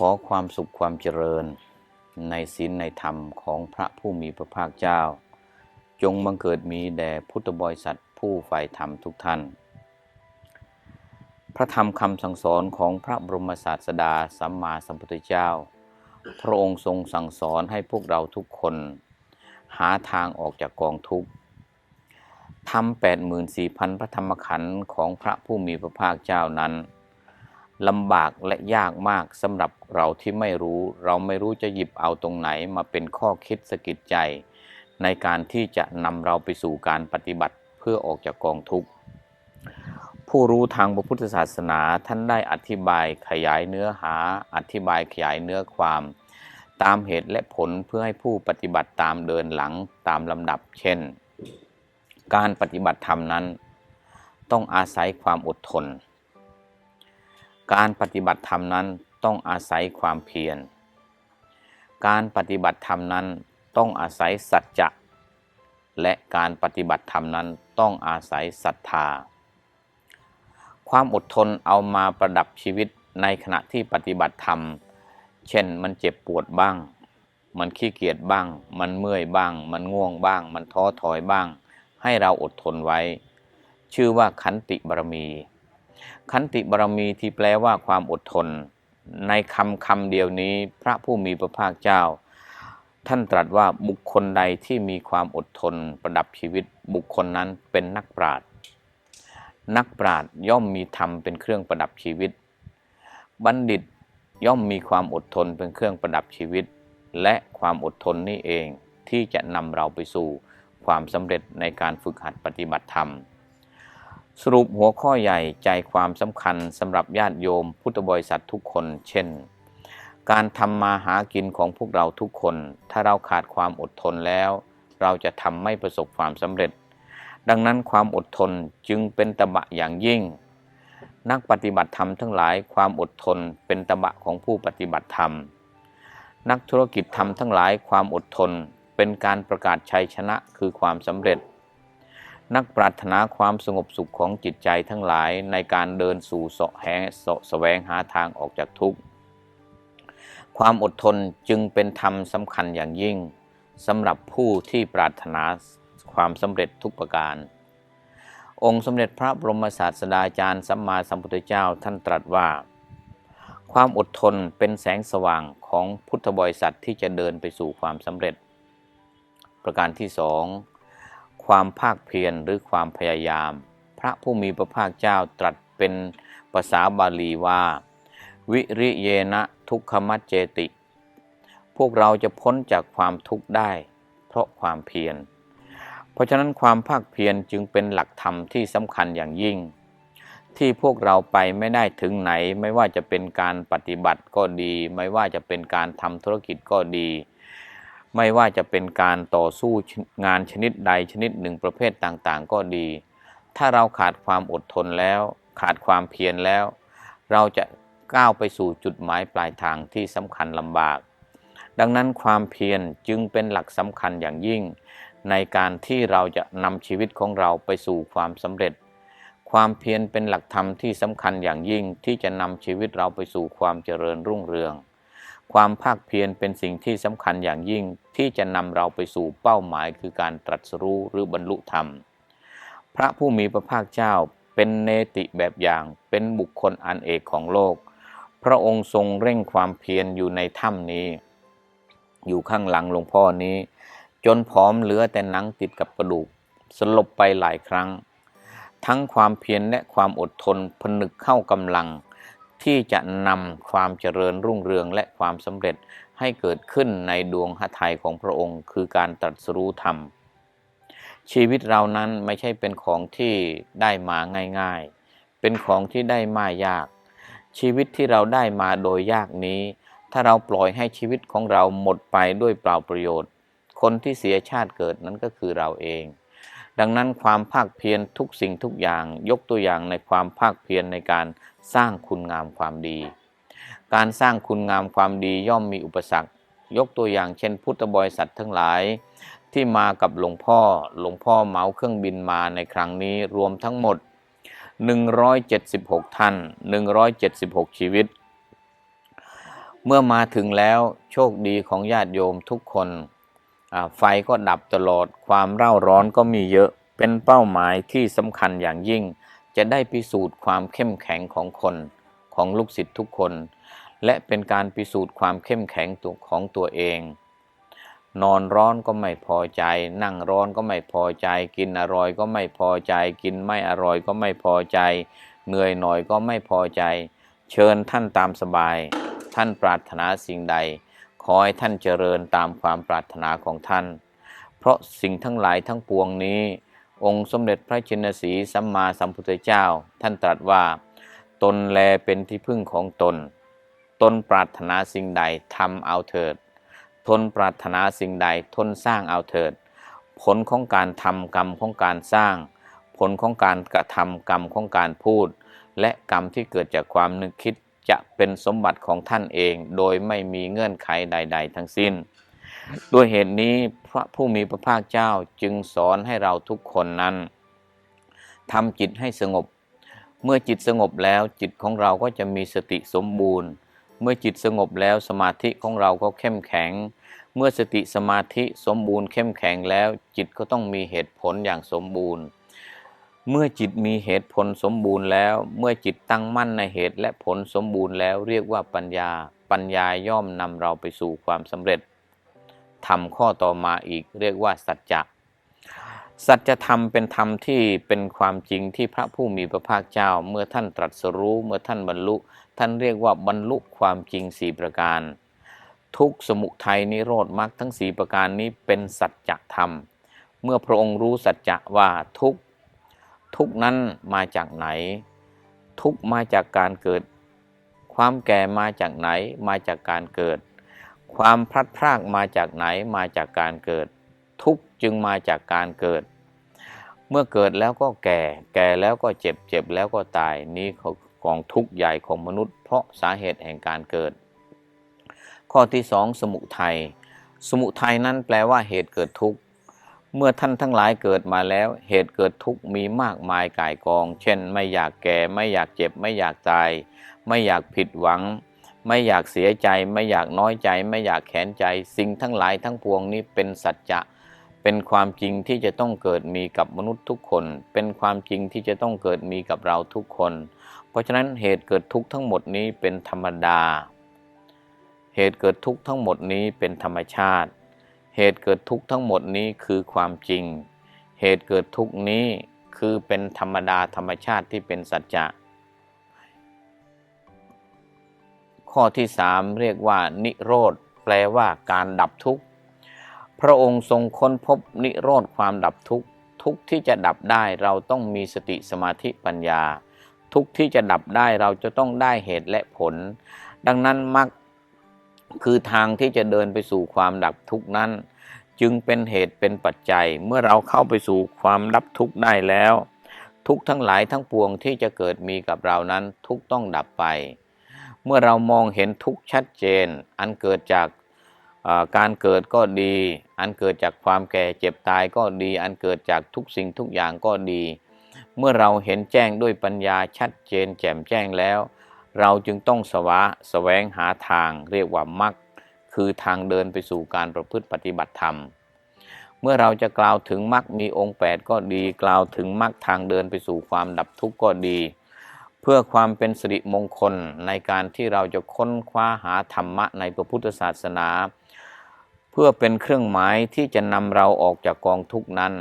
ขอความสุขความเจริญ ในศีลในธรรมของพระผู้มีพระภาคเจ้า จงบังเกิดมีแด่พุทธบริษัทผู้ใฝ่ธรรมทุกท่าน พระธรรมคำสั่งสอนของพระบรมศาสดาสัมมาสัมพุทธเจ้า พระองค์ทรงสั่งสอนให้พวกเราทุกคน หาทางออกจากกองทุกข์ทำแปดหมื่นสี่พันพระธรรมขันธ์ของพระผู้มีพระภาคเจ้านั้น ลำบากและยากมากสำหรับเราที่ไม่รู้ เราไม่รู้จะหยิบเอาตรงไหนมาเป็นข้อคิดสะกิดใจ ในการที่จะนำเราไปสู่การปฏิบัติเพื่อออกจากกองทุกข์ ผู้รู้ทางพระพุทธศาสนาท่านได้อธิบายขยายเนื้อหา อธิบายขยายเนื้อความ ตามเหตุและผลเพื่อให้ผู้ปฏิบัติตามเดินหลังตามลำดับ เช่น การปฏิบัติธรรมนั้น ต้องอาศัยความอดทน การปฏิบัติธรรมนั้นต้องอาศัยความเพียร การปฏิบัติธรรมนั้นต้องอาศัยสัจจะ และการปฏิบัติธรรมนั้นต้องอาศัยศรัทธา ความอดทนเอามาประดับชีวิตในขณะที่ปฏิบัติธรรม เช่นมันเจ็บปวดบ้าง มันขี้เกียจบ้าง มันเมื่อยบ้าง มันง่วงบ้าง มันท้อถอยบ้าง ให้เราอดทนไว้ ชื่อว่าขันติบารมี ขันติบารมีที่แปลว่าความอดทน ในคำคำเดียวนี้ พระผู้มีพระภาคเจ้า ท่านตรัสว่าบุคคลใดที่มีความอดทนประดับชีวิต บุคคลนั้นเป็นนักปราชญ์นักปราชญ์ย่อมมีธรรมเป็นเครื่องประดับชีวิต บัณฑิตย่อมมีความอดทนเป็นเครื่องประดับชีวิต และความอดทนนี่เองที่จะนำเราไปสู่ความสำเร็จในการฝึกหัดปฏิบัติธรรม สรุปหัวข้อใหญ่ใจความสำคัญสำหรับญาติโยมพุทธบริษัททุกคน เช่น การทำมาหากินของพวกเราทุกคน ถ้าเราขาดความอดทนแล้ว เราจะทำไม่ประสบความสำเร็จ ดังนั้นความอดทนจึงเป็นตบะอย่างยิ่ง นักปฏิบัติธรรมทั้งหลายความอดทนเป็นตบะของผู้ปฏิบัติธรรม นักธุรกิจธรรมทั้งหลายความอดทนเป็นการประกาศชัยชนะคือความสำเร็จ นักปรารถนาความสงบสุขของจิตใจทั้งหลายในการเดินสู่เสาะแหเสาะแสวงหาทางออกจากทุกข์ ความอดทนจึงเป็นธรรมสำคัญอย่างยิ่งสำหรับผู้ที่ปรารถนาความสำเร็จทุกประการ องค์สมเด็จพระบรมศาสดาจารย์สัมมาสัมพุทธเจ้าท่านตรัสว่า ความอดทนเป็นแสงสว่างของพุทธบริษัทที่จะเดินไปสู่ความสำเร็จ ประการที่สอง ความภาคเพียรหรือความพยายาม พระผู้มีพระภาคเจ้าตรัสเป็นภาษาบาลีว่า วิริเยนะทุกขมัจเจติ พวกเราจะพ้นจากความทุกข์ได้ เพราะความเพียร เพราะฉะนั้นความภาคเพียรจึงเป็นหลักธรรมที่สำคัญอย่างยิ่ง ที่พวกเราไปไม่ได้ถึงไหน ไม่ว่าจะเป็นการปฏิบัติก็ดี ไม่ว่าจะเป็นการทำธุรกิจก็ดี ไม่ว่าจะเป็นการต่อสู้งานชนิดใดชนิดหนึ่งประเภทต่างๆ ก็ดี ถ้าเราขาดความอดทนแล้ว ขาดความเพียรแล้ว เราจะก้าวไปสู่จุดหมายปลายทางที่สำคัญลำบาก ดังนั้นความเพียรจึงเป็นหลักสำคัญอย่างยิ่ง ในการที่เราจะนำชีวิตของเราไปสู่ความสำเร็จ ความเพียรเป็นหลักธรรมที่สำคัญอย่างยิ่งที่จะนำชีวิตเราไปสู่ความเจริญรุ่งเรือง ความภาคเพียรเป็นสิ่งที่สำคัญอย่างยิ่งที่จะนำเราไปสู่เป้าหมายคือการตรัสรู้หรือบรรลุธรรม พระผู้มีพระภาคเจ้าเป็นเนติแบบอย่างเป็นบุคคลอันเอกของโลก พระองค์ทรงเร่งความเพียรอยู่ในถ้ำนี้ อยู่ข้างหลังหลวงพ่อนี้ จนผอมเหลือแต่หนังติดกับกระดูก สลบไปหลายครั้ง ทั้งความเพียรและความอดทนผนึกเข้ากำลัง ที่จะนำความเจริญรุ่งเรืองและความสำเร็จให้เกิดขึ้นในดวงหทัยของพระองค์ คือการตรัสรู้ธรรม ชีวิตเรานั้นไม่ใช่เป็นของที่ได้มาง่ายๆ เป็นของที่ได้มายาก ชีวิตที่เราได้มาโดยยากนี้ ถ้าเราปล่อยให้ชีวิตของเราหมดไปด้วยเปล่าประโยชน์ คนที่เสียชาติเกิดนั้นก็คือเราเอง ดังนั้นความภาคเพียรทุกสิ่งทุกอย่างยกตัวอย่างในความภาคเพียรในการสร้างคุณงามความดี การสร้างคุณงามความดีย่อมมีอุปสรรค ยกตัวอย่างเช่น พุทธบริษัททั้งหลาย ที่มากับหลวงพ่อหลวงพ่อเหมาเครื่องบินมาในครั้งนี้รวมทั้งหมด 176 ท่าน 176 ชีวิต เมื่อมาถึงแล้วโชคดีของญาติโยมทุกคน ไฟก็ดับตลอด ความเร่าร้อนก็มีเยอะเป็นเป้าหมายที่สำคัญอย่างยิ่ง จะได้พิสูจน์ความเข้มแข็งของคนของลูกศิษย์ทุกคน และเป็นการพิสูจน์ความเข้มแข็งตัวของตัวเอง นอนร้อนก็ไม่พอใจ นั่งร้อนก็ไม่พอใจ กินอร่อยก็ไม่พอใจ กินไม่อร่อยก็ไม่พอใจ เหนื่อยหน่อยก็ไม่พอใจ เชิญท่านตามสบาย ท่านปรารถนาสิ่งใด ขอให้ท่านเจริญตามความปรารถนาของท่าน เพราะสิ่งทั้งหลายทั้งปวงนี้ องค์สมเด็จพระจินสีสัมมาสัมพุทธเจ้า ท่านตรัสว่า ตนแลเป็นที่พึ่งของตน ตนปรารถนาสิ่งใดทำเอาเถิด ทนปรารถนาสิ่งใดทนสร้างเอาเถิด ผลของการทำกรรมของการสร้าง ผลของการกระทำกรรมของการพูด และกรรมที่เกิดจากความนึกคิด จะเป็นสมบัติของท่านเอง โดยไม่มีเงื่อนไขใด ๆ ทั้งสิ้น ด้วยเหตุนี้พระผู้มีพระภาคเจ้าจึงสอนให้เราทุกคนนั้นทำจิตให้สงบ เมื่อจิตสงบแล้วจิตของเราก็จะมีสติสมบูรณ์ เมื่อจิตสงบแล้วสมาธิของเราก็เข้มแข็ง เมื่อสติสมาธิสมบูรณ์เข้มแข็งแล้ว จิตก็ต้องมีเหตุผลอย่างสมบูรณ์ เมื่อจิตมีเหตุผลสมบูรณ์แล้ว เมื่อจิตตั้งมั่นในเหตุและผลสมบูรณ์แล้วเรียกว่าปัญญา ปัญญาย่อมนำเราไปสู่ความสำเร็จทำข้อต่อมาอีกเรียกว่าสัจจะ สัจธรรมเป็นธรรมที่เป็นความจริงที่พระผู้มีพระภาคเจ้า เมื่อท่านตรัสรู้เมื่อท่านบรรลุ ท่านเรียกว่าบรรลุความจริงสี่ประการ ทุกสมุทัยนิโรธมรรคทั้งสี่ประการนี้เป็นสัจธรรม เมื่อพระองค์รู้สัจจะว่าทุก ทุกนั้นมาจากไหน ทุกมาจากการเกิด ความแก่มาจากไหน มาจากการเกิด ความพลัดพรากมาจากไหนมาจากการเกิด ทุกจึงมาจากการเกิด เมื่อเกิดแล้วก็แก่ แก่แล้วก็เจ็บเจ็บแล้วก็ตายนี่ของทุกข์ใหญ่ของมนุษย์ เพราะสาเหตุแห่งการเกิด ข้อที่สองสมุทัยสมุทัยนั้นแปลว่าเหตุเกิดทุกข์ เมื่อท่านทั้งหลายเกิดมาแล้ว เหตุเกิดทุกข์มีมากมายกายกอง เช่น ไม่อยากแก่ไม่อยากเจ็บ ไม่อยากตาย ไม่อยากผิดหวัง ไม่อยากเสียใจ ไม่อยากน้อยใจ ไม่อยากแขนใจ สิ่งทั้งหลายทั้งปวงนี้เป็นสัจจะเป็นความจริงที่จะต้องเกิดมีกับมนุษย์ทุกคน เป็นความจริงที่จะต้องเกิดมีกับเราทุกคน เพราะฉะนั้นเหตุเกิดทุกข์ทั้งหมดนี้เป็นธรรมดา เหตุเกิดทุกข์ทั้งหมดนี้เป็นธรรมชาติ เหตุเกิดทุกข์ทั้งหมดนี้คือความจริง เหตุเกิดทุกข์นี้คือเป็นธรรมดาธรรมชาติที่เป็นสัจจะ ข้อที่สามเรียกว่า นิโรธแปลว่าการดับทุกข์ พระองค์ทรงค้นพบนิโรธความดับทุกข์ทุกที่จะดับได้เราต้องมีสติสมาธิปัญญา ทุกที่จะดับได้เราจะต้องได้เหตุและผล ดังนั้นมรรค คือทางที่จะเดินไปสู่ความดับทุกข์นั้น จึงเป็นเหตุเป็นปัจจัยเมื่อเราเข้าไปสู่ความดับทุกข์ได้แล้ว ทุกทั้งหลายทั้งปวงที่จะเกิดมีกับเรานั้นทุกต้องดับไป เมื่อเรามองเห็นทุกชัดเจน อันเกิดจากการเกิดก็ดี อันเกิดจากความแก่เจ็บตายก็ดี อันเกิดจากทุกสิ่งทุกอย่างก็ดี เมื่อเราเห็นแจ้งด้วยปัญญาชัดเจนแจ่มแจ้งแล้ว เราจึงต้องสวะแสวงหาทางเรียกว่ามรรคคือทางเดินไปสู่การประพฤติปฏิบัติธรรม เมื่อเราจะกล่าวถึงมรรคมีองค์ 8 ก็ดีกล่าวถึงมรรคทางเดินไปสู่ความดับทุกข์ก็ดี เพื่อความเป็นสิริมงคลในการที่เราจะค้นคว้าหาธรรมะในพระพุทธศาสนา เพื่อเป็นเครื่องหมายที่จะนำเราออกจากกองทุกนั้น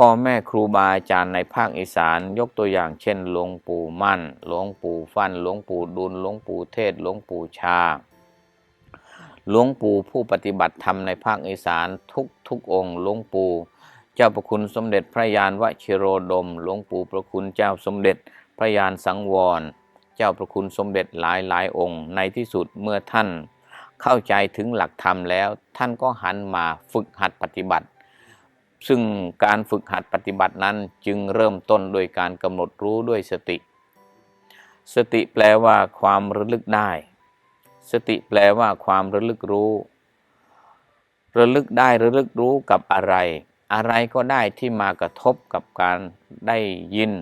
พ่อแม่ครูบาอาจารย์ในภาคอีสานยกตัวอย่างเช่นหลวงปู่มั่นหลวงปู่ฟันหลวงปู่ดุลหลวงปู่เทศหลวงปู่ชาหลวงปู่ผู้ปฏิบัติธรรมในภาคอีสานทุกทุกองค์หลวงปู่เจ้าประคุณสมเด็จพระยานวชิโรดมหลวงปู่ประคุณเจ้าสมเด็จพระยานสังวร เจ้าประคุณสมเด็จหลายหลายองค์ ในที่สุดเมื่อท่าน เข้าใจถึงหลักธรรมแล้ว ท่านก็หันมาฝึกหัดปฏิบัติ ซึ่งการฝึกหัดปฏิบัตินั้นจึงเริ่มต้นโดยการกำหนดรู้ด้วยสติ สติแปลว่าความระลึกได้ สติแปลว่าความระลึกรู้ ระลึกได้ระลึกรู้กับอะไร อะไรก็ได้ที่มากระทบกับการได้ยิน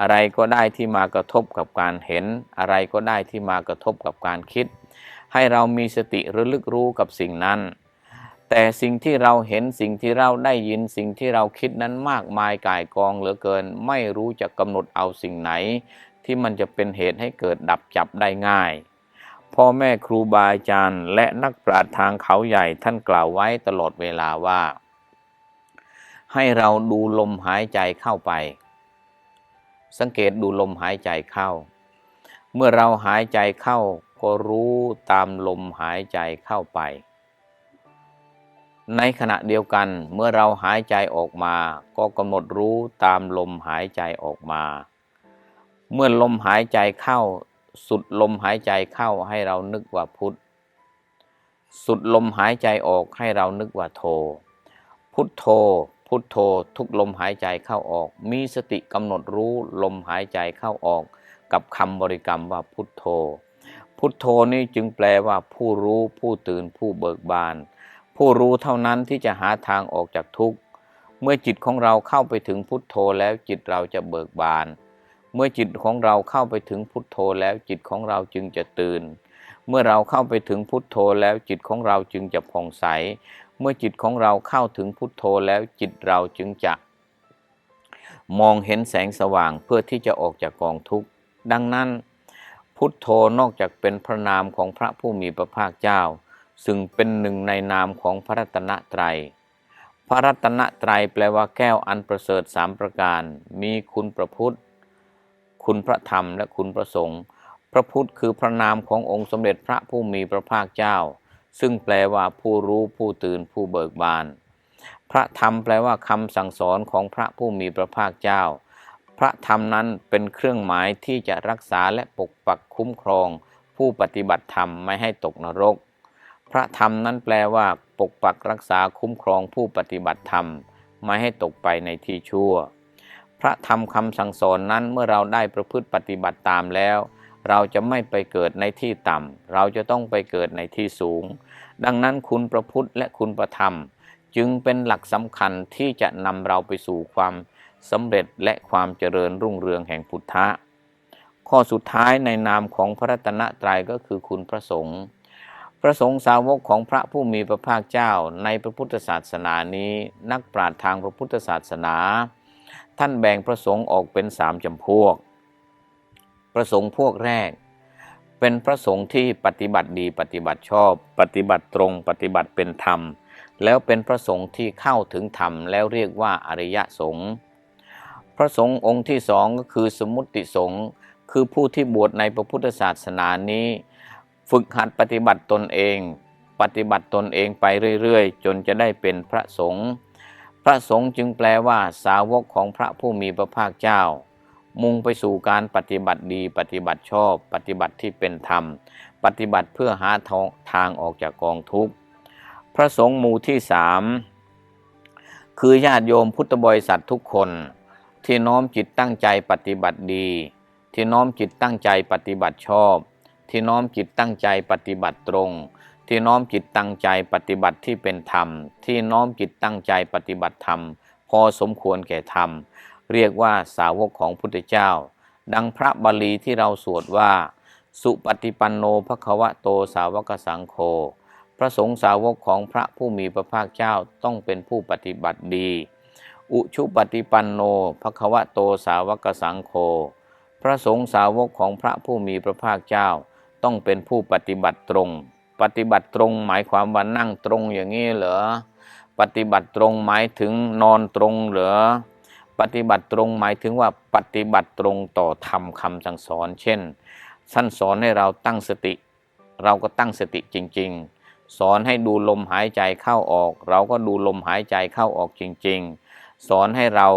อะไรก็ได้ที่มากระทบกับการเห็น อะไรก็ได้ที่มากระทบกับการคิด ให้เรามีสติระลึกรู้กับสิ่งนั้น แต่สิ่งที่เราเห็นสิ่งที่เราได้ยินสิ่งที่เราคิดนั้นมากมายก่ายกองเหลือเกิน ไม่รู้จะกำหนดเอาสิ่งไหน ที่มันจะเป็นเหตุให้เกิดดับจับได้ง่าย พ่อแม่ครูบาอาจารย์ และนักปราชญ์ทางเขาใหญ่ท่านกล่าวไว้ตลอดเวลาว่า ให้เราดูลมหายใจเข้าไป สังเกตดูลมหายใจเข้า เมื่อเราหายใจเข้าก็รู้ตามลมหายใจเข้าไป ในขณะเดียวกันเมื่อเราหายใจออกมา ก็กำหนดรู้ตามลมหายใจออกมา เมื่อลมหายใจเข้า สุดลมหายใจเข้าให้เรานึกว่าพุทธสุดลมหายใจออกให้เรานึกว่าโท พุทโธ พุทโธ ทุกลมหายใจเข้าออก มีสติกำหนดรู้ลมหายใจเข้าออก กับคำบริกรรมว่าพุทโธ พุทโธนี้จึงแปลว่าผู้รู้ผู้ตื่นผู้เบิกบาน ผู้รู้เท่านั้นที่จะหาทางออกจากทุกข์ เมื่อจิตของเราเข้าไปถึงพุทโธแล้วจิตเราจะเบิกบาน เมื่อจิตของเราเข้าไปถึงพุทโธแล้วจิตของเราจึงจะตื่น เมื่อเราเข้าไปถึงพุทโธแล้วจิตของเราจึงจะผ่องใส เมื่อจิตของเราเข้าถึงพุทโธแล้วจิตเราจึงจะ มองเห็นแสงสว่างเพื่อที่จะออกจากกองทุกข์ ดังนั้น พุทโธนอกจากเป็นพระนามของพระผู้มีพระภาคเจ้า ซึ่งเป็นหนึ่งในนามของพระรัตนตรัย พระรัตนตรัยแปลว่าแก้วอันประเสริฐสามประการ มีคุณพระพุทธ คุณพระธรรมและคุณพระสงฆ์พระพุทธคือพระนามขององค์สมเด็จพระผู้มีพระภาคเจ้า ซึ่งแปลว่าผู้รู้ผู้ตื่นผู้เบิกบาน พระธรรมแปลว่าคำสั่งสอนของพระผู้มีพระภาคเจ้า พระธรรมนั้นเป็นเครื่องหมายที่จะรักษาและปกปักคุ้มครอง ผู้ปฏิบัติธรรมไม่ให้ตกนรก พระธรรมนั้นแปลว่าปกปักรักษาคุ้มครองผู้ปฏิบัติธรรม ไม่ให้ตกไปในที่ชั่ว พระธรรมคำสั่งสอนนั้นเมื่อเราได้ประพฤติปฏิบัติตามแล้ว เราจะไม่ไปเกิดในที่ต่ำ เราจะต้องไปเกิดในที่สูง ดังนั้นคุณประพุทธและคุณประธรรม จึงเป็นหลักสำคัญที่จะนำเราไปสู่ความสำเร็จและความเจริญรุ่งเรืองแห่งพุทธะข้อสุดท้ายในนามของพระรัตนตรัยก็คือคุณพระสงฆ์ พระสงฆ์สาวกของพระผู้มีพระภาคเจ้าในพระพุทธศาสนานี้ นักปราชญ์ทางพระพุทธศาสนา ท่านแบ่งพระสงฆ์ออกเป็นสามจำพวก พระสงฆ์พวกแรก เป็นพระสงฆ์ที่ปฏิบัติดีปฏิบัติชอบ ปฏิบัติตรงปฏิบัติเป็นธรรม แล้วเป็นพระสงฆ์ที่เข้าถึงธรรมแล้วเรียกว่าอริยสงฆ์พระสงฆ์องค์ที่สองก็คือสมุติสงฆ์คือผู้ที่บวชในพระพุทธศาสนานี้ ฝึกหัดปฏิบัติตนเอง ปฏิบัติตนเองไปเรื่อยๆ จนจะได้เป็นพระสงฆ์พระสงฆ์จึงแปลว่าสาวกของพระผู้มีพระภาคเจ้า มุ่งไปสู่การปฏิบัติดี ปฏิบัติชอบ ปฏิบัติที่เป็นธรรม ปฏิบัติเพื่อหาทางออกจากกองทุกข์พระสงฆ์หมู่ที่สามคือญาติโยมพุทธบริษัททุกคนที่น้อมจิตตั้งใจปฏิบัติดี ที่น้อมจิตตั้งใจปฏิบัติชอบ ที่น้อมจิตตั้งใจปฏิบัติตรง ที่น้อมจิตตั้งใจปฏิบัติที่เป็นธรรม ที่น้อมจิตตั้งใจปฏิบัติธรรม พอสมควรแก่ธรรม เรียกว่าสาวกของพุทธเจ้า ดังพระบาลีที่เราสวดว่า สุปฏิปันโนภควะโตสาวกสังโฆพระสงฆ์สาวกของพระผู้มีพระภาคเจ้าต้องเป็นผู้ปฏิบัติดี อุชุปฏิปันโนภควะโตสาวกสังโฆพระสงฆ์สาวกของพระผู้มีพระภาคเจ้า ต้องเป็นผู้ปฏิบัติตรง ปฏิบัติตรงหมายความว่านั่งตรงอย่างนี้เหรอ ปฏิบัติตรงหมายถึงนอนตรงเหรอ ปฏิบัติตรงหมายถึงว่าปฏิบัติตรงต่อธรรมคำสั่งสอน เช่นท่านสอนให้เราตั้งสติ เราก็ตั้งสติจริง ๆ สอนให้ดูลมหายใจเข้าออก เราก็ดูลมหายใจเข้าออกจริง ๆ สอนให้เรา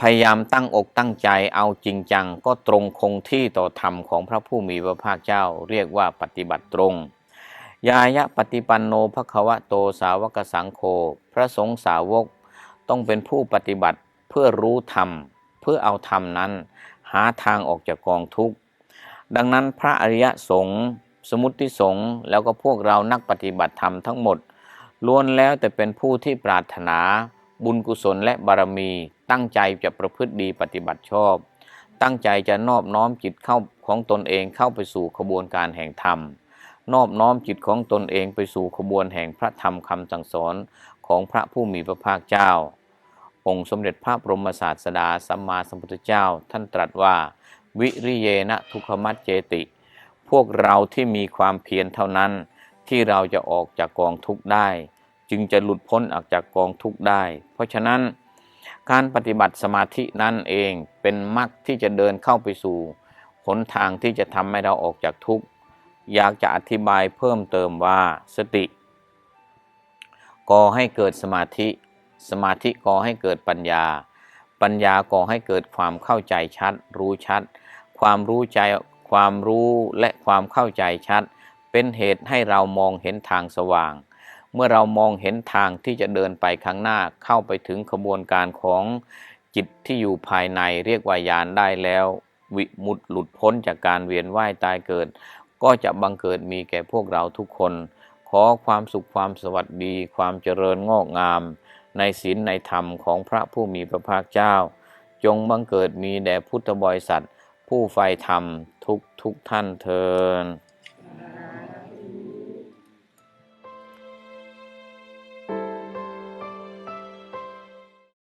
พยายามตั้งอกตั้งใจเอาจริงจังก็ตรงคงที่ต่อธรรมของพระผู้มีพระภาคเจ้าเรียกว่าปฏิบัติตรง ยายะปฏิปันโนภควะโตสาวกสังโฆพระสงฆ์สาวกต้องเป็นผู้ปฏิบัติเพื่อรู้ธรรม เพื่อเอาธรรมนั้น หาทางออกจากกองทุกข์ ดังนั้นพระอริยสงฆ์สมุติสงฆ์แล้วก็พวกเรานักปฏิบัติธรรมทั้งหมดล้วนแล้วแต่เป็นผู้ที่ปรารถนา บุญกุศลและบารมี ตั้งใจจะประพฤติดีปฏิบัติชอบ ตั้งใจจะนอบน้อมจิตเข้าของตนเองเข้าไปสู่ขบวนการแห่งธรรม นอบน้อมจิตของตนเองไปสู่ขบวนแห่งพระธรรมคำสั่งสอนของพระผู้มีพระภาคเจ้า องค์สมเด็จพระบรมศาสดาสัมมาสัมพุทธเจ้า ท่านตรัสว่า วิริเยนะทุกขมัจเจติ พวกเราที่มีความเพียรเท่านั้นที่เราจะออกจากกองทุกข์ได้ จึงจะหลุดพ้นออกจากกองทุกข์ได้ เพราะฉะนั้นการปฏิบัติสมาธินั่นเองเป็นมรรคที่จะเดินเข้าไปสู่หนทางที่จะทำให้เราออกจากทุกข์ อยากจะอธิบายเพิ่มเติมว่าสติก่อให้เกิดสมาธิ สมาธิก่อให้เกิดปัญญา ปัญญาก่อให้เกิดความเข้าใจชัด รู้ชัด ความรู้ใจความรู้และความเข้าใจชัด เป็นเหตุให้เรามองเห็นทางสว่าง เมื่อเรามองเห็นทางที่จะเดินไปข้างหน้าเข้าไปถึงขบวนการของจิตที่อยู่ภายในเรียกว่ายานได้แล้ว วิมุตหลุดพ้นจากการเวียนว่ายตายเกิด ก็จะบังเกิดมีแก่พวกเราทุกคน ขอความสุขความสวัสดี ความเจริญงอกงาม ในศีลในธรรมของพระผู้มีพระภาคเจ้า จงบังเกิดมีแด่พุทธบริษัท ผู้ใฝ่ธรรมทุกทุกท่านเทิน